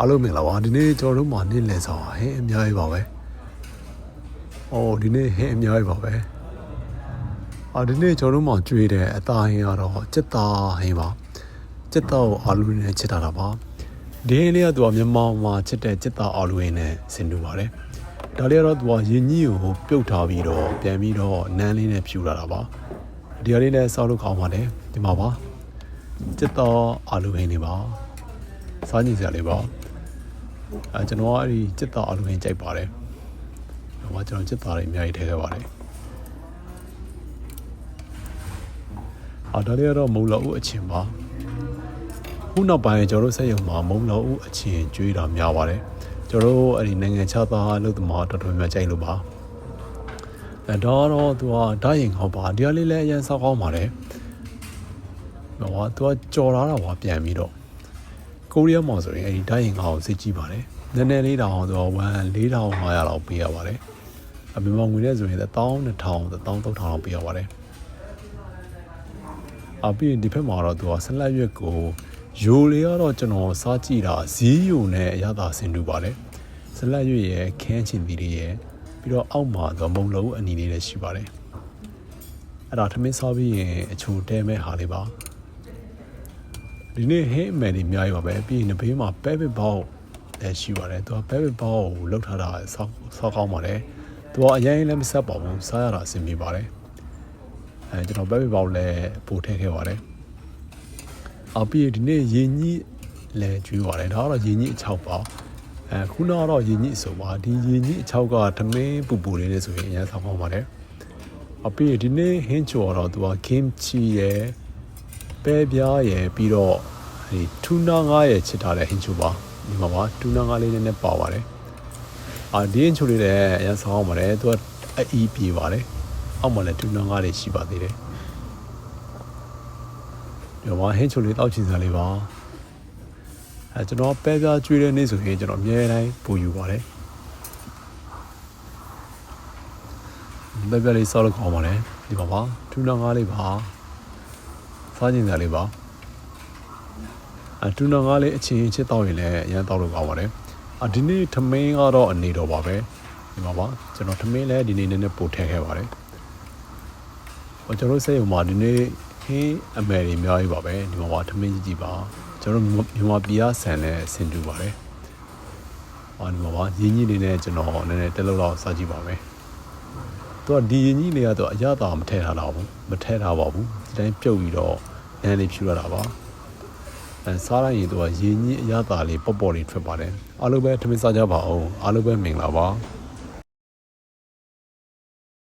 အားလုံးမင်္ဂလာပါဒီနေ့ကျွန်တော်တို့မှာနေ့လည်ဆောင်ဟင်းအများကြီးပါပဲ။အော်ဒီနေ့ဟင်းအများကြီးပါပဲ။အာဒီနေ့ကျွန်တော်တို့မှာကျွေးတဲ့အသားဟင်းကတော့စက်သားဟင်းပါ။စက်သားကိုအာလူနဲ့ချက်ထားတာပါ။ဒီဟင်းလေးကသူကမြန်မာမှာချက်တဲ့စက်သားအာလူရင်းနဲ့ဆင်တူပါတယ်။ဒါလေးကတော့သူကရင်ကြီးကိုပြုတ်ထားပြီးတော့ပြန်ပြီးတော့နန်းလေးနဲ့ဖြူလာတာပါ။ဒီဟာလေးလည်းစားလို့ကောင်းပါတယ်ဒီမှာပါ။စက်သားအာလူဟင်းလေးပါ။စားကြည့်စရာလေးပါ။ အဲကျွန်တော်ကအဲ့ဒီစက်သားအာလူဟင်းကြိုက်ပါတယ်။ဟိုမှာကျွန်တော်စက်သားတွေအများကြီးထည့်ခဲ့ပါတယ်။အာဒါလေးကတော့မုံလောဦးအချင်းပါ။ခုနောက်ပိုင်းကျွန်တော်တို့စက်ရုံမှာမုံလောဦးအချင်းကျွေးတာများပါတယ်။ကျွန်တော်တို့အဲ့ဒီနိုင်ငံခြားသားအလုပ်သမားတော်တော်များများကြိုက်လို့ပါ။အဲတော့တော့သူကဓာတ်ရင်ဟောပါဒီကလေးလည်းအရင်ဆောက်ကောင်းပါတယ်။ဟောသူကကြော်လာတာပါပြန်ပြီးတော့ ကိုရီးယားမှာဆိုရင်အဲဒီဓာတ်ရင်ကောင်ကိုစစ်ကြည့်ပါတယ်နည်းနည်းလေးတောင်ဆိုတော့1 4500လောက်ပေးရပါတယ်အမြန်မာငွေနဲ့ဆိုရင်12000 13000လောက်ပေးရပါတယ်အပြီးရင်ဒီဘက်မှာတော့သူကဆလတ်ရွက်ကိုယိုလေးကတော့ကျွန်တော်စားကြည့်တာဇီးယိုနဲ့အရသာဆင်တူပါတယ်ဆလတ်ရွက်ရဲ့ခန်းချင်သီးလေးရဲ့ပြီးတော့အောက်မှာတော့မုံလုံးအနီလေးလည်းရှိပါတယ်အဲ့ဒါထမင်းစားပြီးရင်အချိုတဲမဲ့ဟာလေးပါ ဒီနေ့ဟင်းအမယ်တွေအများကြီးပါပဲပြီးရင်ဘေးမှာပဲပစ်ဘောက်လည်းရှိပါတယ်သူကပဲပစ်ဘောက်ကိုလောက်ထားတာဆောက်ဆောက်ကောင်းပါတယ်သူကအရင်လည်းမဆက်ပါဘူးစားရတာအဆင်ပြေပါတယ်အဲကျွန်တော်ပဲပစ်ဘောက်လည်းပို့ထည့်ခဲ့ပါတယ်အပြီးရင်ဒီနေ့ရင်ကြီးလည်းကျွေးပါတယ်ဒါကတော့ရင်ကြီးအချောက်ပါအဲခုနကတော့ရင်ကြီးအစုံပါဒီရင်ကြီးအချောက်ကသမင်းပူပူလေးနဲ့ဆိုရင်အရင်ဆောက်ကောင်းပါတယ်အပြီးရင်ဒီနေ့ဟင်းချိုကတော့သူက kimchi ရယ် ပဲပြားရယ်ပြီးတော့ဒီထူနာငါးရယ်ချစ်ထားတဲ့ဟင်းချိုပါဒီမှာပါထူနာငါးလေးနည်းနည်းပါပါတယ်အာဒီဟင်းချိုလေးလည်းအရင်ဆောင်းအောင်ပါတယ်သူကအီးပြေပါတယ်အောက်မှာလည်းထူနာငါးတွေရှိပါသေးတယ်ဒီမှာဟင်းချိုလေးတောက်ချင်စားလေးပါအဲကျွန်တော်ပဲပြားကျွေးတဲ့နေ့ဆိုရင်ကျွန်တော်အများတိုင်းပူယူပါတယ်ပဲပြားလေးဆောက်လို့ကောင်းပါတယ်ဒီမှာပါထူနာငါးလေးပါ စားကျင်စရာလေးပါအတူနောင်ကားလေးအချင်းချစ်တော့ရင်လည်းအရန်တော့လို့ကောင်းပါတယ်အဒီနေ့ထမင်းကတော့အနေတော့ပါပဲဒီမှာပါကျွန်တော်ထမင်းလည်းဒီနေ့နည်းနည်းပို့ထည့်ခဲ့ပါတယ်ဟောကျွန်တော်စိတ်ုံမှာဒီနေ့ဟင်းအမယ်တွေအများကြီးပါပဲဒီမှာပါထမင်းကြီးကြီးပါကျွန်တော်မြန်မာပြည်ကဆန်နဲ့ဆင်တူပါတယ်အော်ဒီမှာပါရင်းကြီးလေးနဲ့ကျွန်တော်နည်းနည်းတက်လို့တော့စားကြည့်ပါမယ် သူကဒီရင်ကြီးလေးကတော့အရသာမထည့်ထားတော့ဘူးမထည့်ထားပါဘူးဒီတိုင်းပြုတ်ပြီးတော့နည်းလေးဖြူရတာပါအဲစားလိုက်ရင်သူကရင်ကြီးအရသာလေးပေါ့ပေါ့လေးထွက်ပါတယ်အားလုံးပဲထမင်းစားကြပါအောင်အားလုံးပဲမင်္ဂလာပါ